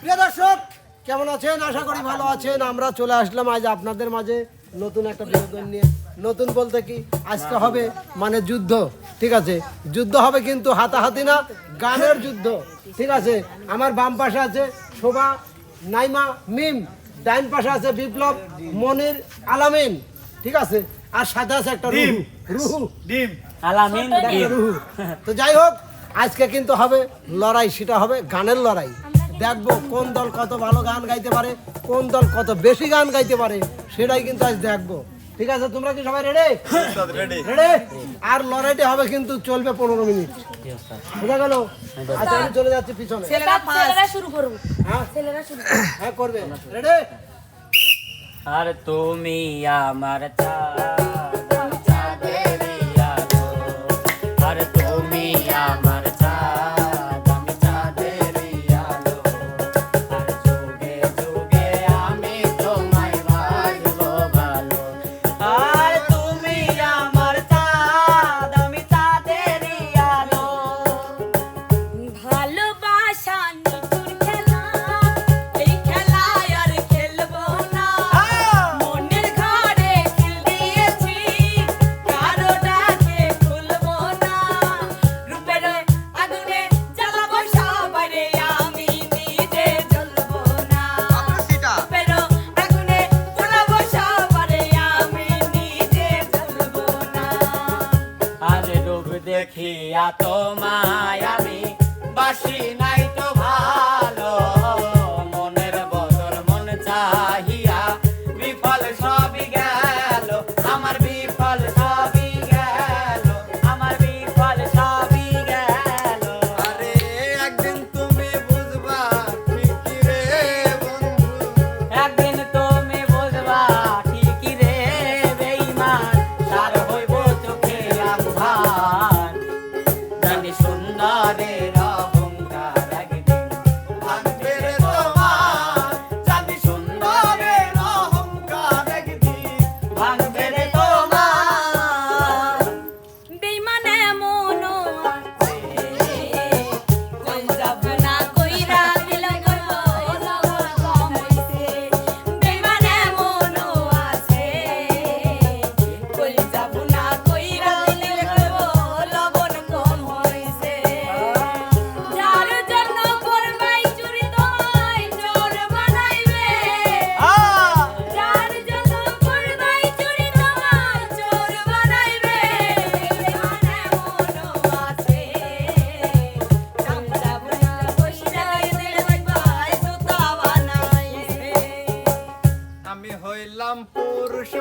প্রিয় দর্শক কেমন আছেন? আশা করি ভালো আছেন। আমরা চলে আসলাম আজ আপনাদের মাঝে নতুন একটা বিনোদন নিয়ে। নতুন বলতে কি আজকে হবে মানে যুদ্ধ ঠিক আছে? যুদ্ধ হবে কিন্তু হাতাহাতি না গানের যুদ্ধ ঠিক আছে? আমার বাম পাশে আছে শোভা নাইমা মিম ডাইন পাশে আছে বিপ্লব মনির আলামিন ঠিক আছে? আর সাথে আছে একটা রুহ। রুহু। ডিম। আলামিন রুহু। তো যাই হোক আজকে কিন্তু হবে লড়াই সেটা হবে গানের লড়াই। দেখব কোন দল কত ভালো গান গাইতে পারে কোন দল কত বেশি গান গাইতে পারে সেটাই কিন্তু আজ দেখব। ঠিক আছে তোমরা কি সবাই রেডি রেডি আর লড়াইটি হবে কিন্তু চলবে পনেরো মিনিট। বোঝা গেল? আচ্ছা আমি চলে যাচ্ছি পিছনে। ছেলেরা শুরু করব হ্যাঁ? ছেলেরা শুরু হ্যাঁ করবে। রেডি আর তুমি আমার তা দেখিয়া তোমায় আমি বাসি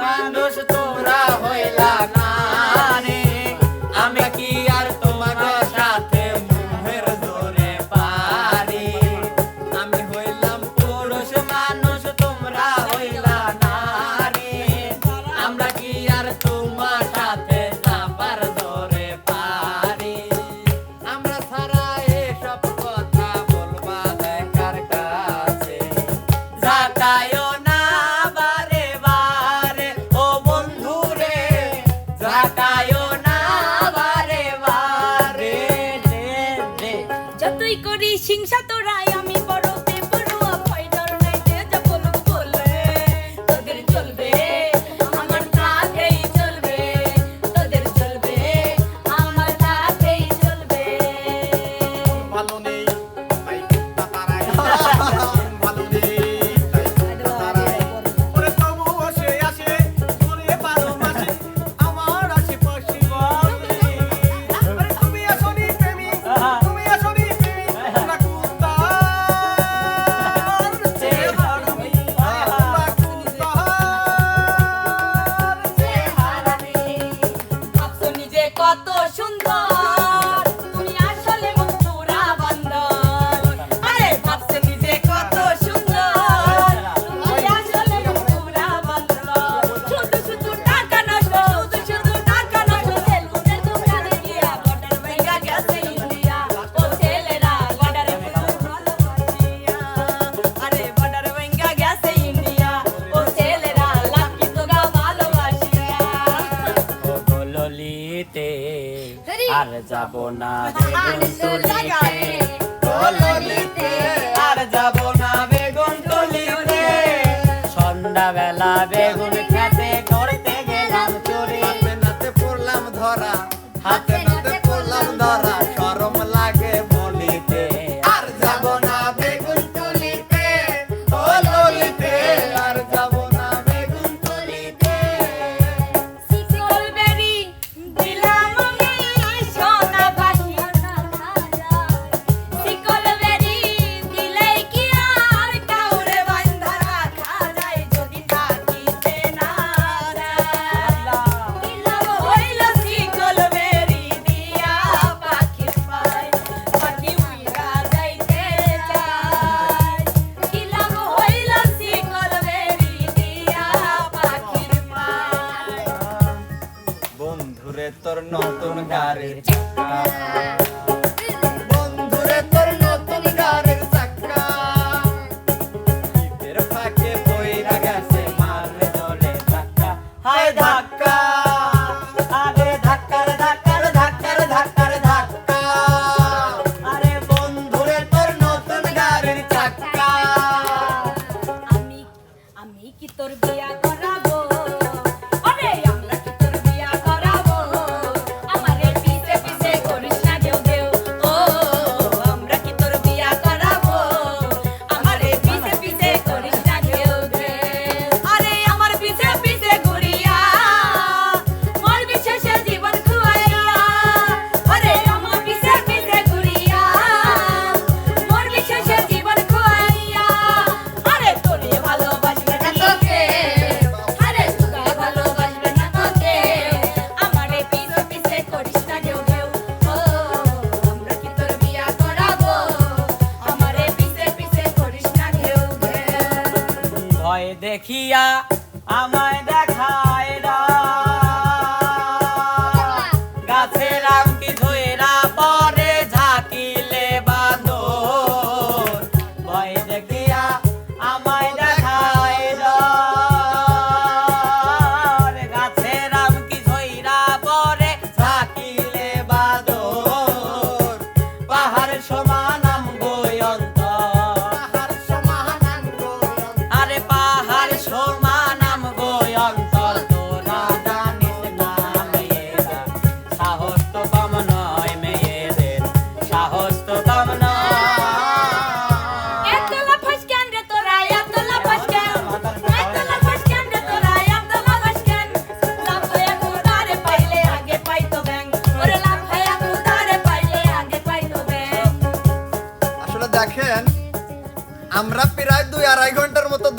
মানুষ যতই করি সিংসা তোরাই আর যাব না বেগুন তুলিতে। কলনিতে আর যাব না বেগুন তুলিতে। সন্ধ্যাবেলা বেগুন কি তোর বিয়া করাবো? হয় দেখিয়া আমায় দেখায়।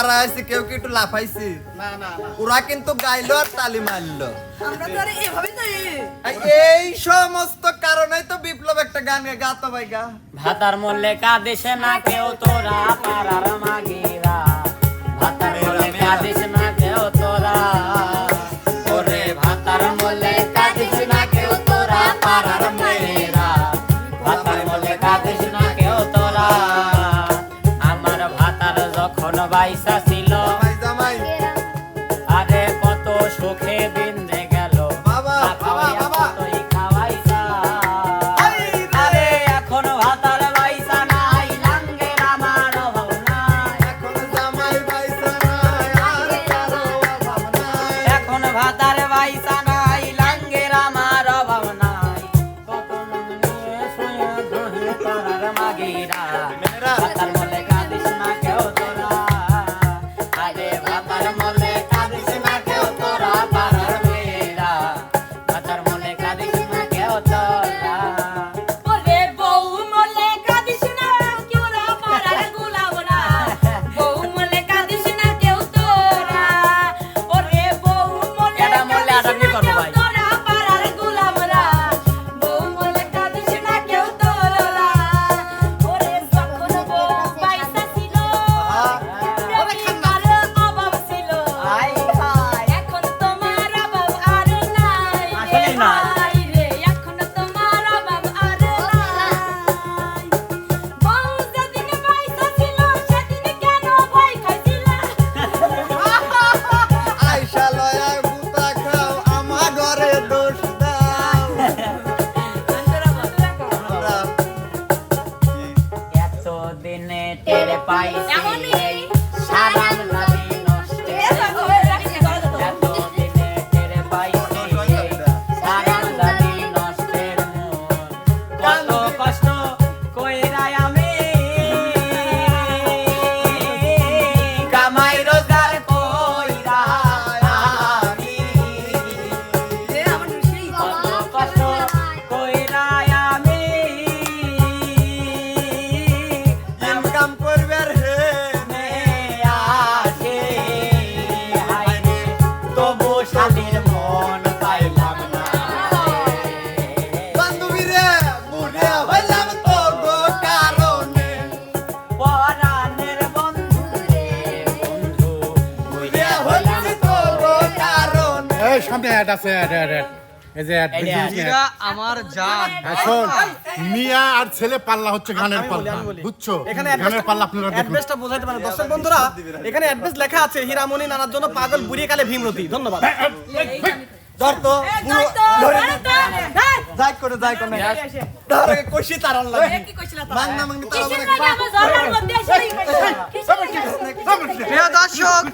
দাঁড়া আছে কেউ কি একটু ওরা কিন্তু গাইলো আর তালি মারলো। এই সমস্ত কারণে তো বিপ্লব একটা গান গাতো ভাই গা। ভাতার মূল্যে দেশে না কেউ তোরা পাড়ার মাগিরা। ভাতার paisas y los সামনে অ্যাড আছে অ্যাড অ্যাড অ্যাড এই যে অ্যাড এরা আমার জান শোন মিয়া আর ছেলে পাল্লা হচ্ছে গানের পাল্লা বুঝছ গানের পাল্লা আপনারা দেখুন অ্যাড্রেসটা বোঝাইতে পারে দর্শক বন্ধুরা এখানে অ্যাড্রেস লেখা আছে হীরামণি নানার জন্য পাগল বুড়িয়ে কালে ভীমরতি ধন্যবাদ ধর তো ধরে যাই করে যাই মাংনা মাংনি প্রিয় দর্শক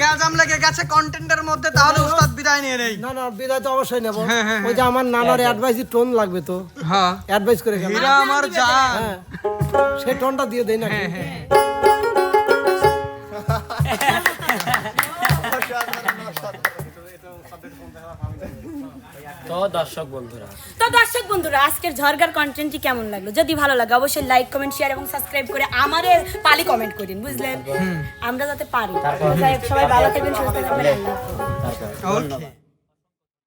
গ্যাজাম লেগে গেছে কন্টেন্টের মধ্যে তাহলে উস্তাদ বিদায় নিয়ে নেই। না না বিদায় তো অবশ্যই নেব। হ্যাঁ, হ্যাঁ, ওই যে আমার নানার অ্যাডভাইসই টোন লাগবে তো। হ্যাঁ। অ্যাডভাইস করে গেল হীরা আমার জান। সেই সে টোনটা দিয়ে দেই না তো দর্শক বন্ধুরা। তো দর্শক বন্ধুরা আজকের ঝরগার কন্টেন্টটি কেমন লাগল? যদি ভালো লাগে অবশ্যই লাইক কমেন্ট শেয়ার এবং সাবস্ক্রাইব করে আমাদের পালি কমেন্ট করেন বুঝলেন? আমরা যাতে পারি। সবাই ভালো থাকবেন সুস্থ থাকবেন আল্লাহ